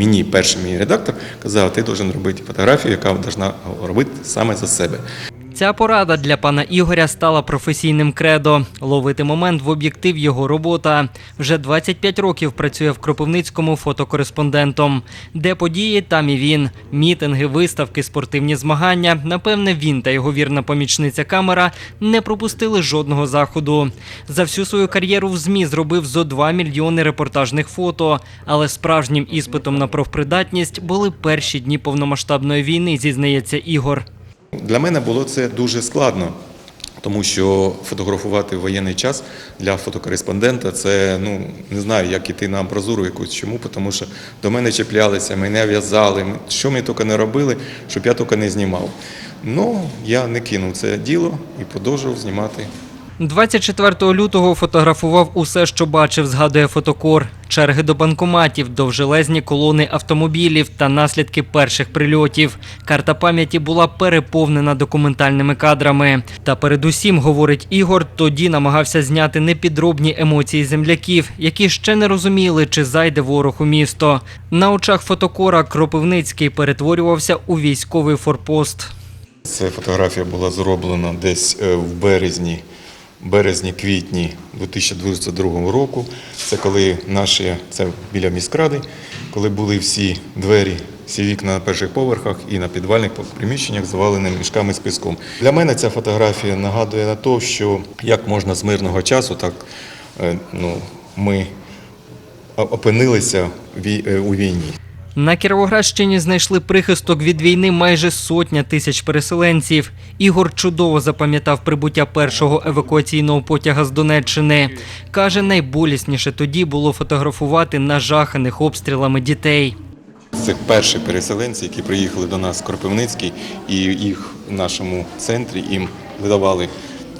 мені перший мій редактор казав, ти должен робити фотографію, яка должна робити саме за себе. Ця порада для пана Ігоря стала професійним кредо. Ловити момент в об'єктив його робота. Вже 25 років працює в Кропивницькому фотокореспондентом. Де події, там і він. Мітинги, виставки, спортивні змагання. Напевне, він та його вірна помічниця камера не пропустили жодного заходу. За всю свою кар'єру в ЗМІ зробив зо 2 мільйони репортажних фото. Але справжнім іспитом на профпридатність були перші дні повномасштабної війни, зізнається Ігор. Для мене було це дуже складно, тому що фотографувати в воєнний час для фотокореспондента це ну не знаю, як іти на амбразуру якусь. Чому? Тому що до мене чіплялися, мене в'язали. Що ми тільки не робили, щоб я тільки не знімав. Ну я не кинув це діло і продовжував знімати 24 лютого фотографував усе, що бачив, згадує фотокор. Черги до банкоматів, довжелезні колони автомобілів та наслідки перших прильотів. Карта пам'яті була переповнена документальними кадрами. Та передусім, говорить Ігор, тоді намагався зняти непідробні емоції земляків, які ще не розуміли, чи зайде ворог у місто. На очах фотокора Кропивницький перетворювався у військовий форпост. Ця фотографія була зроблена десь е, в березні, березні-квітні 2022 року. Це коли наші, це біля міськради, коли були всі двері, всі вікна на перших поверхах і на підвальних приміщеннях завалені мішками з піском. Для мене ця фотографія нагадує на те, що як можна з мирного часу, так е, ну, ми опинилися е, у війні. На Кіровоградщині знайшли прихисток від війни майже сотня тисяч переселенців. Ігор чудово запам'ятав прибуття першого евакуаційного потяга з Донеччини. Каже, найболісніше тоді було фотографувати нажаханих обстрілами дітей. Це перші переселенці, які приїхали до нас в Кропивницький, і їх в нашому центрі їм видавали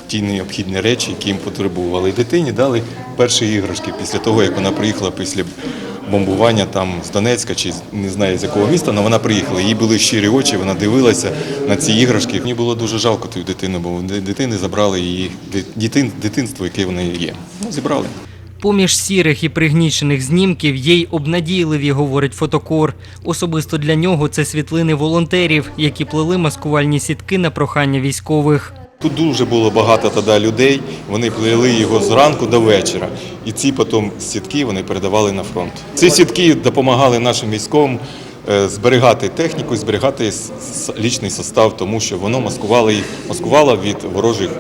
ті необхідні речі, які їм потребували. І дитині дали перші іграшки після того, як вона приїхала після бомбування там з Донецька чи не знаю з якого міста, але вона приїхала. Їй були щирі очі, вона дивилася на ці іграшки. Мені було дуже жалко ту дитину, бо дитини забрали її дитин, дитинство, яке в неї є. Ну, зібрали. Поміж сірих і пригнічених знімків є й обнадійливі, говорить фотокор. Особисто для нього це світлини волонтерів, які плели маскувальні сітки на прохання військових. Тут дуже було багато тоді людей. Вони плели його зранку до вечора. І ці потім сітки вони передавали на фронт. Ці сітки допомагали нашим військовим е, зберігати техніку, зберігати лічний состав, тому що воно маскувало їх, маскувало від ворожих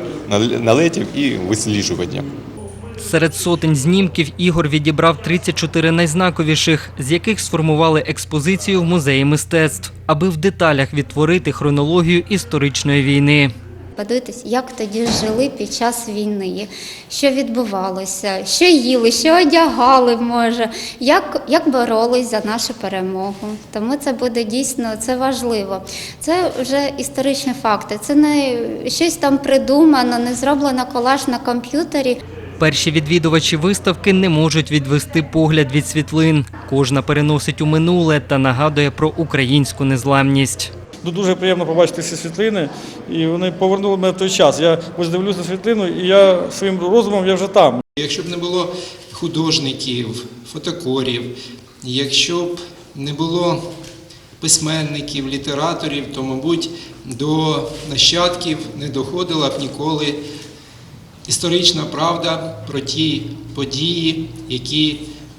налетів і висліджування. Серед сотень знімків Ігор відібрав 34 найзнаковіших, з яких сформували експозицію в музеї мистецтв, аби в деталях відтворити хронологію історичної війни. Подивитись, як тоді жили під час війни, що відбувалося, що їли, що одягали, може, як, як боролись за нашу перемогу. Тому це буде дійсно це важливо. Це вже історичні факти. Це не щось там придумано, не зроблено колаж на комп'ютері. Перші відвідувачі виставки не можуть відвести погляд від світлин. Кожна переносить у минуле та нагадує про українську незламність. Ну, Дуже приємно побачити ці світлини, і вони повернули мене в той час. Я ось дивлюся світлину, і я своїм розумом я вже там. Якщо б не було художників, фотокорів, якщо б не було письменників, літераторів, то, мабуть, до нащадків не доходила б ніколи історична правда про ті події, які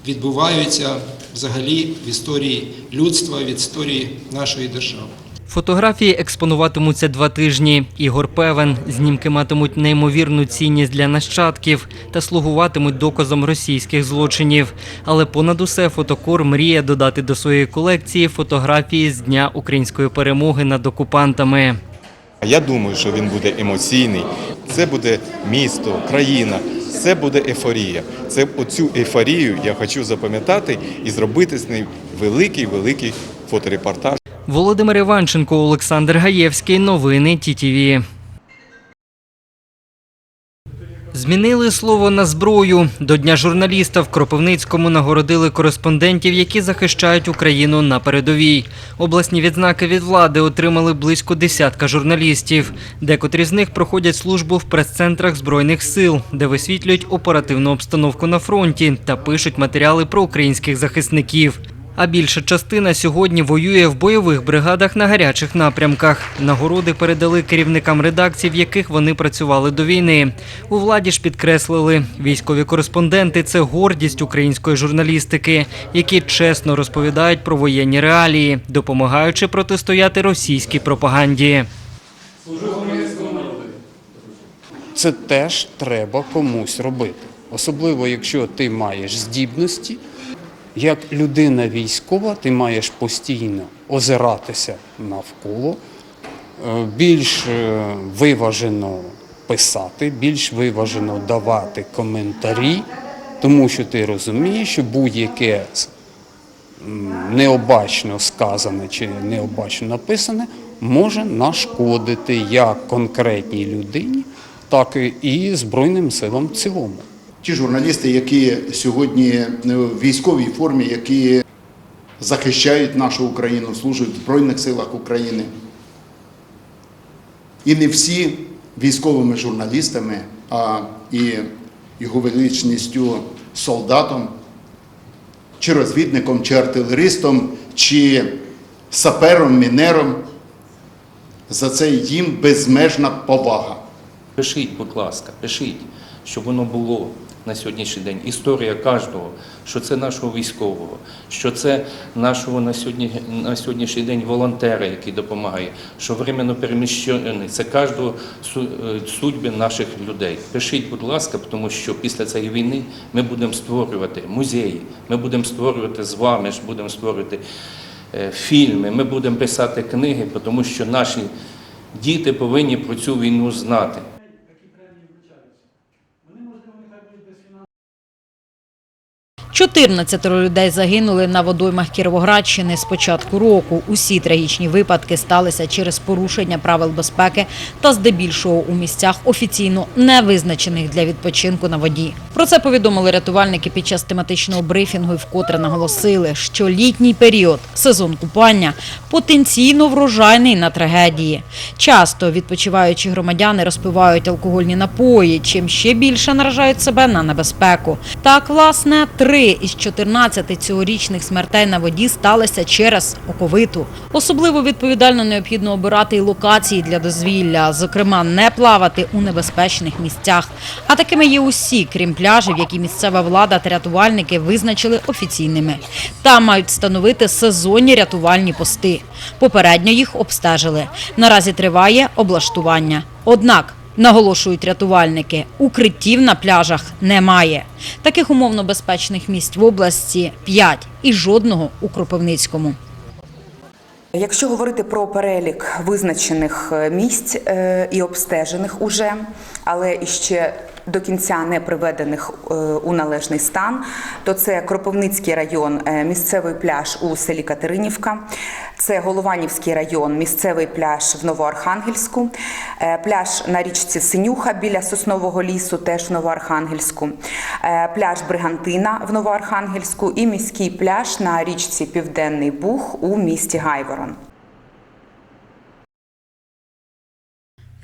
відбуваються взагалі в історії людства, в історії нашої держави. Фотографії експонуватимуться два тижні. Ігор певен, знімки матимуть неймовірну цінність для нащадків та слугуватимуть доказом російських злочинів. Але понад усе фотокор мріє додати до своєї колекції фотографії з дня української перемоги над окупантами. Я думаю, що він буде емоційний. Це буде місто, країна, це буде ейфорія. Це оцю ейфорію я хочу запам'ятати і зробити з нею великий великий фоторепортаж. Володимир Іванченко, Олександр Гаєвський. Новини ТІТІВІ. Змінили слово на зброю. До Дня журналіста в Кропивницькому нагородили кореспондентів, які захищають Україну на передовій. Обласні відзнаки від влади отримали близько десятка журналістів. Декотрі з них проходять службу в прес-центрах Збройних сил, де висвітлюють оперативну обстановку на фронті та пишуть матеріали про українських захисників. А більша частина сьогодні воює в бойових бригадах на гарячих напрямках. Нагороди передали керівникам редакцій, в яких вони працювали до війни. У владі ж підкреслили, військові кореспонденти це гордість української журналістики, які чесно розповідають про воєнні реалії, допомагаючи протистояти російській пропаганді. це теж треба комусь робити. Особливо, якщо ти маєш здібності, як людина військова, ти маєш постійно озиратися навколо, е, більш е, виважено писати, більш виважено давати коментарі, тому що ти розумієш, що будь-яке необачно сказане чи необачно написане може нашкодити як конкретній людині, так і Збройним силам цілому. Ті журналісти, які сьогодні е, в військовій формі, які захищають нашу Україну, служать в Збройних силах України. І не всі військовими журналістами, а і його величністю солдатом, чи розвідником, чи артилеристом, чи сапером, мінером. За це їм безмежна повага. Пишіть, будь ласка, пишіть, щоб воно було на сьогоднішній день. Історія кожного, що це нашого військового, що це нашого на, сьогодні, на сьогоднішній день волонтера, який допомагає, що временно переміщений, це кожного е, судьби наших людей. Пишіть, будь ласка, тому що після цієї війни ми будемо створювати музеї, ми будемо створювати з вами, будемо створювати е, фільми, ми будемо писати книги, тому що наші діти повинні про цю війну знати. 14 людей загинули на водоймах Кіровоградщини з початку року. Усі трагічні випадки сталися через порушення правил безпеки та здебільшого у місцях офіційно не визначених для відпочинку на воді. Про це повідомили рятувальники під час тематичного брифінгу вкотре наголосили, що літній період, сезон купання, потенційно врожайний на трагедії. Часто відпочиваючі громадяни розпивають алкогольні напої, чим ще більше наражають себе на небезпеку. Так, власне, три із 14 цьогорічних смертей на воді сталися через оковиту. Особливо відповідально необхідно обирати і локації для дозвілля, зокрема, не плавати у небезпечних місцях. А такими є усі, крім пляжів, які місцева влада та рятувальники визначили офіційними. Там мають встановити сезонні рятувальні пости. Попередньо їх обстежили. Наразі триває облаштування. Однак Наголошують рятувальники, укриттів на пляжах немає. Таких умовно безпечних місць в області 5 і жодного у Кропивницькому. Якщо говорити про перелік визначених е, місць е, і обстежених уже, але іще до кінця не приведених е, у належний стан, то це Кропивницький район, е, місцевий пляж у селі Катеринівка, це Голованівський район, місцевий пляж в Новоархангельську, е, пляж на річці Синюха біля Соснового лісу, теж в Новоархангельську, пляж Бригантина в Новоархангельську і міський пляж на річці Південний Буг у місті Гайворон.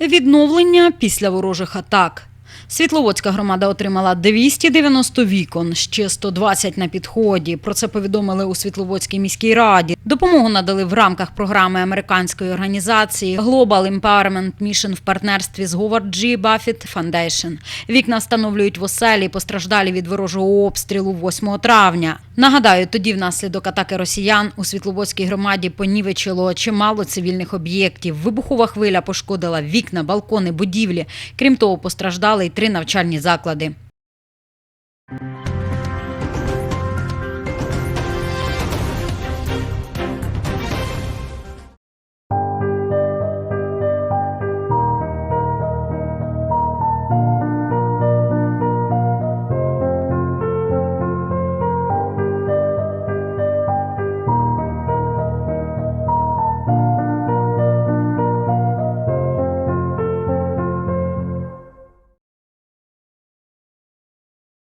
Відновлення після ворожих атак. Світловодська громада отримала 290 вікон, ще 120 на підході. Про це повідомили у Світловодській міській раді. Допомогу надали в рамках програми американської організації Global Empowerment Mission в партнерстві з Говард G. Buffett Foundation. Вікна встановлюють в оселі, постраждалі від ворожого обстрілу 8 травня. Нагадаю, тоді внаслідок атаки росіян у Світловодській громаді понівечило чимало цивільних об'єктів. Вибухова хвиля пошкодила вікна, балкони, будівлі. Крім того, постраждали й три навчальні заклади.